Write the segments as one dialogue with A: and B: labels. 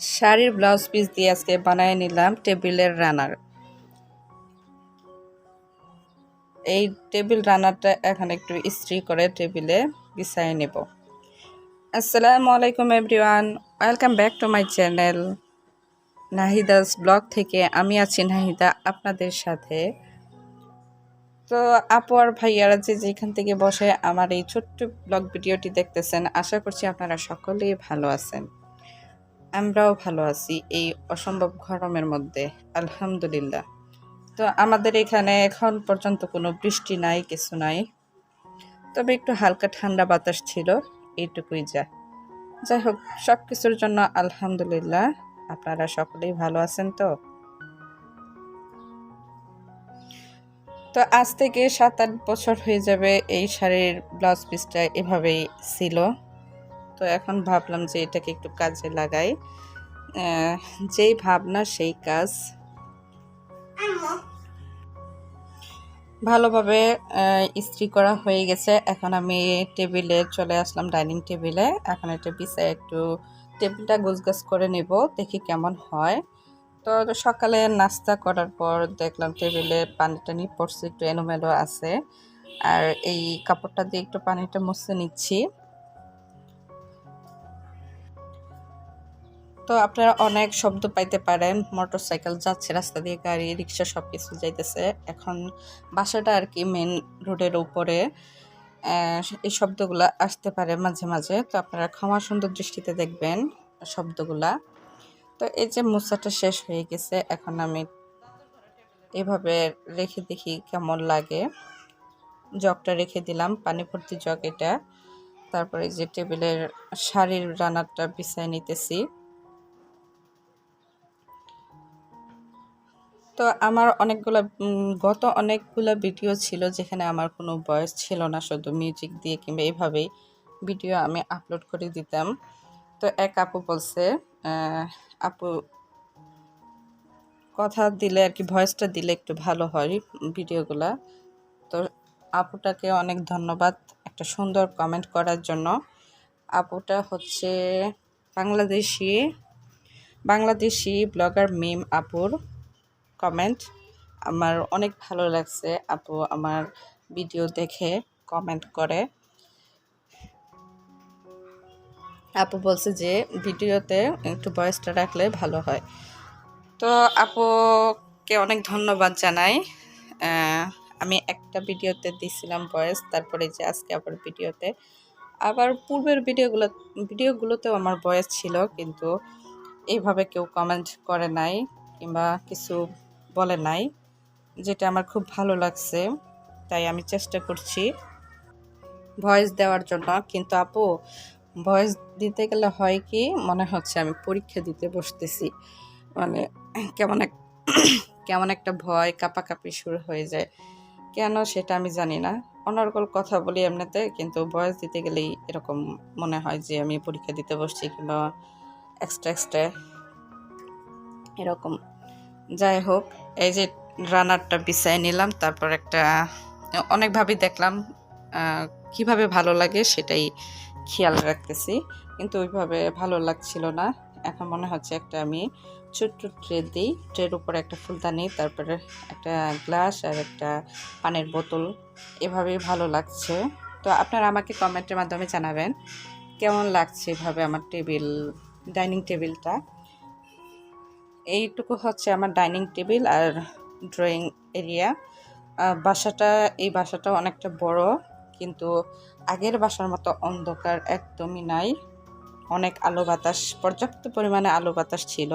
A: শাড়ির blouse piece দিয়ে আজকে বানিয়ে নিলাম টেবিলের রানার। এই টেবিল রানারটা এখন একটু ইস্ত্রি করে টেবিলে বিছাই নেব। আসসালামু আলাইকুম everyone, welcome back to my channel Nahida's blog থেকে। আমি আছি নাহিদা আপনাদের সাথে। তো আপু আর ভাইয়ারা যে যেখান থেকে বসে আমার এই ছোট্ট ব্লগ ভিডিওটি দেখতেছেন, আশা করছি আপনারা সকলেই ভালো আছেন। আমরাও ভালো আছি এই অসম্ভব গরমের মধ্যে, আলহামদুলিল্লাহ। তো আমাদের এখানে এখন পর্যন্ত কোনো বৃষ্টি নাই, কিছু নাই। তবে একটু হালকা ঠান্ডা বাতাস ছিল, এইটুকুই যা। যাই হোক সব কিছুর জন্য আলহামদুলিল্লাহ, আপনারা সকলেই ভালো আছেন তো? তো আজ থেকে সাত আট বছর হয়ে যাবে এই শাড়ির ব্লাউজ পিসটা এভাবেই ছিল। তো এখন ভাবলাম যে এটাকে একটু কাজে লাগাই। যেই ভাবনা সেই কাজ। ভালোভাবে ইস্ত্রি করা হয়ে গেছে। এখন আমি টেবিলে চলে আসলাম ডাইনিং টেবিলে। এখন এটা বিছায় একটু টেবিলটা গোছগাছ করে নেব, দেখি কেমন হয়। তো সকালে নাস্তা করার পর দেখলাম টেবিলে পানি টানি পড়ছে, একটু এলোমেলো আছে। আর এই কাপড়টা দিয়ে একটু পানিটা মুছে নিচ্ছি। তো আপনারা অনেক শব্দ পাইতে পারেন মোটর সাইকেল যাচ্ছে, রাস্তা দিয়ে গাড়ি, রিক্সা সব কিছু যাইতেছে। এখন বাসাটা আর কি মেন রোডের উপরে এই শব্দগুলা আসতে পারে মাঝে মাঝে। তো আপনারা ক্ষমা সুন্দর দৃষ্টিতে দেখবেন শব্দগুলা। তো এই যে মোচাটা শেষ হয়ে গেছে, এখন আমি এভাবে রেখে দেখি কেমন লাগে। জগটা রেখে দিলাম, পানি ভর্তি জগ এটা। তারপরে যে টেবিলের শাড়ির রানারটা বিছাই নিতেছি। তো আমার অনেকগুলো গত অনেকগুলো ভিডিও ছিল যেখানে আমার কোনো ভয়েস ছিল না, শুধু মিউজিক দিয়ে কিংবা এইভাবেই ভিডিও আমি আপলোড করে দিতাম। তো এক আপু বলছে আপু, কথা দিলে আর কি, ভয়েসটা দিলে একটু ভালো হয় ভিডিওগুলা। তো আপুটাকে অনেক ধন্যবাদ একটা সুন্দর কমেন্ট করার জন্য। আপুটা হচ্ছে বাংলাদেশি বাংলাদেশি ব্লগার মিম আপুর। কমেন্ট আমার অনেক ভালো লাগছে আপু আমার ভিডিও দেখে কমেন্ট করে। আপু বলছে যে, ভিডিওতে একটু ভয়েসটা রাখলে ভালো হয়। তো আপুকে অনেক ধন্যবাদ জানাই। আমি একটা ভিডিওতে দিছিলাম ভয়েস তারপরে যে আজকে আবার ভিডিওতে। আবার পূর্বের ভিডিওগুলো ভিডিওগুলোতেও আমার ভয়েস ছিল, কিন্তু এইভাবে কেউ কমেন্ট করে নাই, কিংবা কিছু বলে নাই, যেটা আমার খুব ভালো লাগছে, তাই আমি চেষ্টা করছি ভয়েস দেওয়ার জন্য। কিন্তু আপু, ভয়েস দিতে গেলে হয় কি, মনে হচ্ছে আমি পরীক্ষা দিতে বসতেছি। মানে কেমন এক, কেমন একটা ভয়, কাপাকাপি শুরু হয়ে যায়। কেন সেটা আমি জানি না। অনর্গল কথা বলি এমনিতে, কিন্তু ভয়েস দিতে গেলেই এরকম মনে হয় যে আমি পরীক্ষা দিতে বসছি কিংবা এক্সট্রা এক্সট্রা এরকম। যাই হোক এই যে রানারটা বিছাই নিলাম, তারপর একটা অনেকভাবেই দেখলাম কীভাবে ভালো লাগে সেটাই খেয়াল রাখতেছি, কিন্তু ওইভাবে ভালো লাগছিল না। এখন মনে হচ্ছে একটা আমি ছোট্ট ট্রে দিই, ট্রের উপরে একটা ফুলদানি, তারপরে একটা গ্লাস আর একটা পানির বোতল, এভাবেই ভালো লাগছে। তো আপনারা আমাকে কমেন্টের মাধ্যমে জানাবেন, কেমন লাগছে এভাবে আমার টেবিল, ডাইনিং টেবিলটা? এইটুকু হচ্ছে আমার ডাইনিং টেবিল আর ড্রয়িং এরিয়া। বাসাটা, এই বাসাটা অনেকটা বড়, কিন্তু আগের বাসার মতো অন্ধকার একদমই নাই। অনেক আলো বাতাস, পর্যাপ্ত পরিমাণে আলো বাতাস ছিল।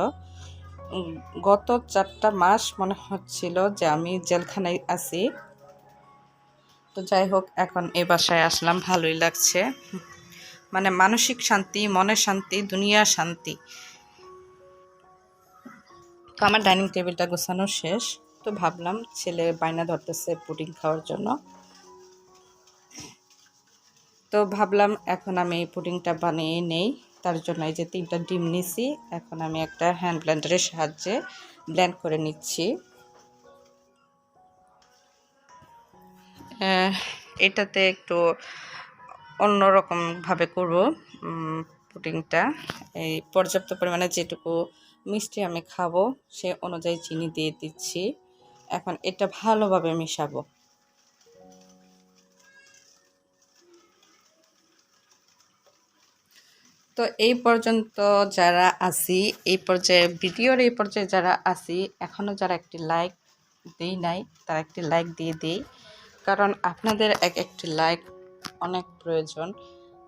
A: গত চারটা মাস মনে হচ্ছিল যে আমি জেলখানায় আছি। তো যাই হোক, এখন এই বাসায় আসলাম, ভালোই লাগছে। মানে মানসিক শান্তি, মনের শান্তি দুনিয়া শান্তি। তো আমার ডাইনিং টেবিলটা গোছানো শেষ। তো ভাবলাম ছেলে বায়না ধরতেছে পুডিং খাওয়ার জন্য। তো ভাবলাম এখন আমি এই পুডিংটা বানিয়ে নেই। তার জন্য এই যে তিনটা ডিম নিছি, এখন আমি একটা হ্যান্ড ব্লেন্ডারের সাহায্যে ব্লেন্ড করে নিচ্ছি। এটাতে একটু অন্যরকমভাবে করব। পুডিংটা এই পর্যাপ্ত পরিমাণে যেটুকু মিষ্টি আমি খাব, সে অনুযায়ী চিনি দিয়ে দিচ্ছি। এখন এটা ভালোভাবে মিশাবো। তো এই পর্যন্ত যারা আসি এই পর্যায়ে, ভিডিওর এই পর্যায়ে যারা আসি এখনও যারা একটি লাইক দিই নাই, তারা একটি লাইক দিয়ে দিই। কারণ আপনাদের এক একটি লাইক অনেক প্রয়োজন।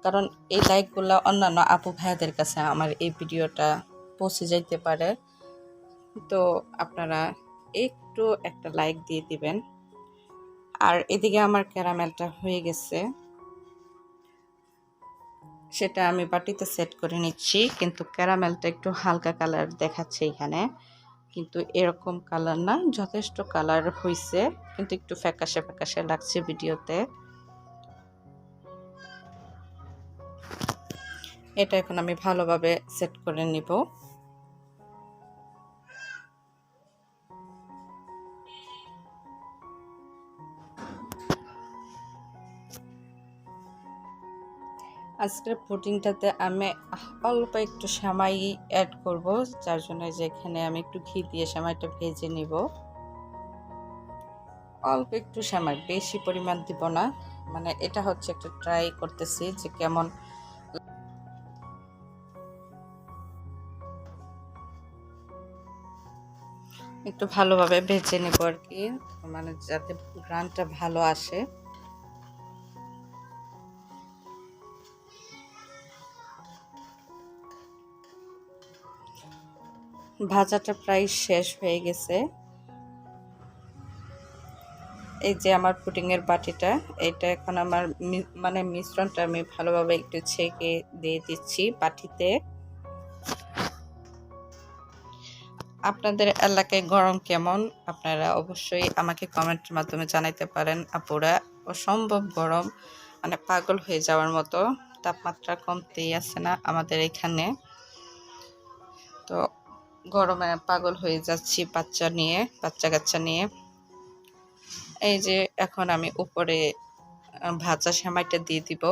A: কারণ এই লাইকগুলো অন্যান্য আপু ভাইয়াদের কাছে আমার এই ভিডিওটা পৌঁছে যাইতে পারে। তো আপনারা একটু একটা লাইক দিয়ে দিবেন। আর এদিকে আমার ক্যারামেলটা হয়ে গেছে। সেটা আমি বাটিতে সেট করে নিচ্ছি, কিন্তু ক্যারামেলটা একটু হালকা কালার দেখাচ্ছে এখানে। কিন্তু এরকম কালার না, যথেষ্ট কালার হয়েছে কিন্তু একটু ফ্যাকাশে ফ্যাকাশে লাগছে ভিডিওতে। এটা এখন আমি ভালোভাবে সেট করে নিব। আজকের পুডিংটাতে আমি অল্প একটু সেমাই অ্যাড করব, যার জন্য যে এখানে আমি একটু ঘি দিয়ে সেমাইটা ভেজে নিব। অল্প একটু সেমাই, বেশি পরিমাণ দিব না। মানে এটা হচ্ছে একটা ট্রাই করতেছি যে কেমন একটু ভালোভাবে ভেজে নেব আর কি। মানে যাতে গ্রানটা ভালো আসে। ভাজাটা প্রায় শেষ হয়ে গেছে। এই যে আমার পুডিংয়ের বাটিটা, এটা এখন আমার মানে মিশ্রণটা আমি ভালোভাবে একটু ছেঁকে দিয়ে দিচ্ছি বাটিতে। আপনাদের এলাকায় গরম কেমন? আপনারা অবশ্যই আমাকে কমেন্টের মাধ্যমে জানাইতে পারেন। আপুরা, অসম্ভব গরম মানে পাগল হয়ে যাওয়ার মতো। তাপমাত্রা কমতেই আছে না আমাদের এখানে। তো গরমে পাগল হয়ে যাচ্ছি বাচ্চা নিয়ে বাচ্চা কাচ্চা নিয়ে। এই যে এখন আমি উপরে ভাজা সেমাইটা দিয়ে দিব।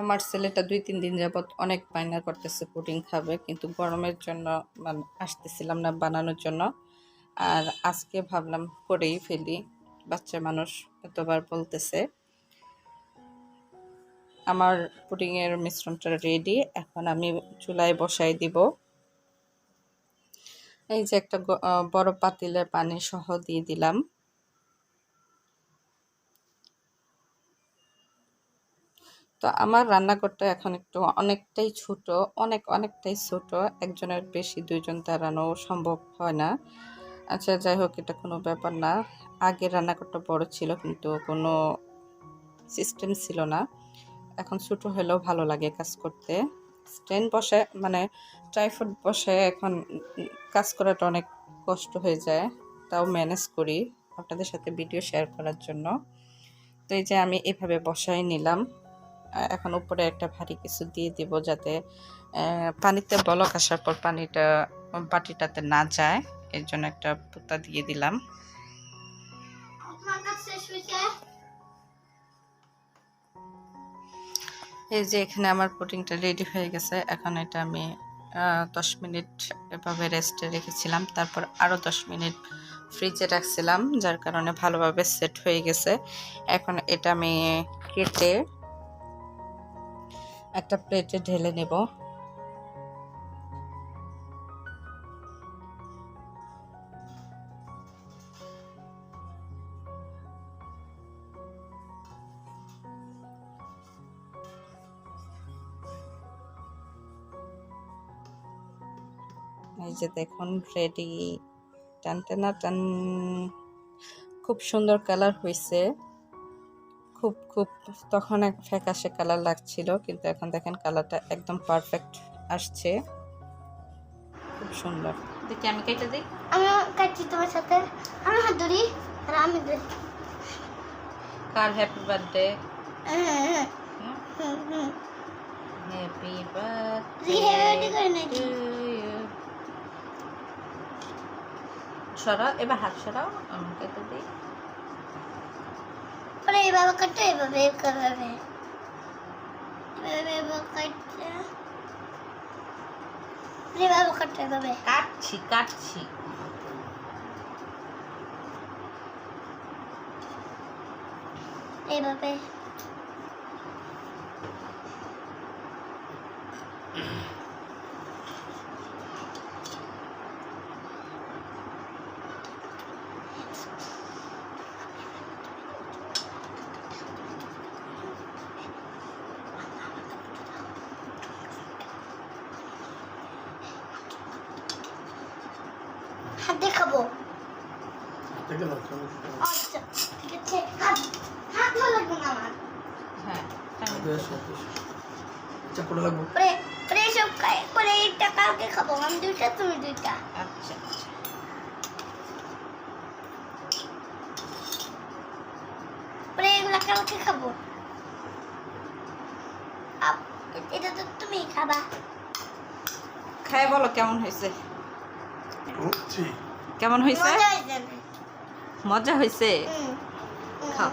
A: আমার ছেলেটা দুই, তিন দিন যাবৎ অনেক বায়না করতেছে, পুডিং খাবে, কিন্তু গরমের জন্য মানে আসতেছিলাম না বানানোর জন্য। আর আজকে ভাবলাম করেই ফেলি, বাচ্চা মানুষ এতবার বলতেছে। আমার পুডিংয়ের মিশ্রণটা রেডি এখন আমি চুলায় বসাই দিব। এই যে একটা বড় পাতিলে পানি সহ দিয়ে দিলাম। তো আমার রান্নাঘরটা এখন একটু অনেকটাই ছোট, অনেক, অনেকটাই ছোট। একজনের বেশি, দুইজন দাঁড়ানো সম্ভব হয় না। আচ্ছা যাই হোক, এটা কোনো ব্যাপার না। আগে রান্নাঘরটা বড় ছিল, কিন্তু কোনো সিস্টেম ছিল না। এখন ছোটো হলেও ভালো লাগে কাজ করতে। স্ট্যান্ড বসে মানে ট্রাইফুড বসে এখন কাজ করাটা অনেক কষ্ট হয়ে যায়। তাও ম্যানেজ করি আপনাদের সাথে ভিডিও শেয়ার করার জন্য। তো এই যে আমি এভাবে বসাই নিলাম। এখন উপরে একটা ভারী কিছু দিয়ে দিব যাতে পানিতে বলক আসার পর পানিটা, বাটিটাতে না যায়। এর জন্য একটা পুতা দিয়ে দিলাম। এই যে এখানে আমার পুডিংটা রেডি হয়ে গেছে। এখন এটা আমি দশ মিনিট এভাবে রেস্টে রেখেছিলাম। তারপর আরও দশ মিনিট ফ্রিজে রাখছিলাম, যার কারণে ভালোভাবে সেট হয়ে গেছে। এখন এটা আমি কেটে একটা প্লেটে ঢেলে নেব। এই যে দেখুন রেডি টান টানা। টান খুব সুন্দর কালার হয়েছে খুব খুব তখন এক ফ্যাকাশে কালার লাগছিল কিন্তু এখন দেখেন কালারটা একদম পারফেক্ট আসছে। খুব সুন্দর। দেখি আমি কেটে দিই।
B: আমি কাটছি তোমার সাথে। আমি হাত ধরি আর আমি ধরি।
A: কার হ্যাপি বার্থডে
B: হ্যাঁ।
A: Happy birthday? সরাও এবার হাত সরাও আমি কেটে দিই।
B: পরে এইভাবে কাটতে এইভাবে এইভাবে এইভাবে কাটতে। এইভাবে কাটতে এইভাবে
A: কাটছি কাটছি।
B: এইভাবে দিয়ে খাব আচ্ছা ঠিক আছে। হাত হাত ভালো লাগবে না আমার?
A: হ্যাঁ
C: বেশ বেশ আচ্ছা করে লাগবো।
B: পরে পরে সব খাই পরে এটা কালকে খাব। আমি দুইটা তুমি দুইটা।
A: আচ্ছা
B: পরে এগুলা কালকে খাব। আপ- এটা তো তুমি খাবা।
A: খাই বলো কেমন হয়েছে? কেমন হয়েছে
B: মজা হয়েছে।
A: খাও।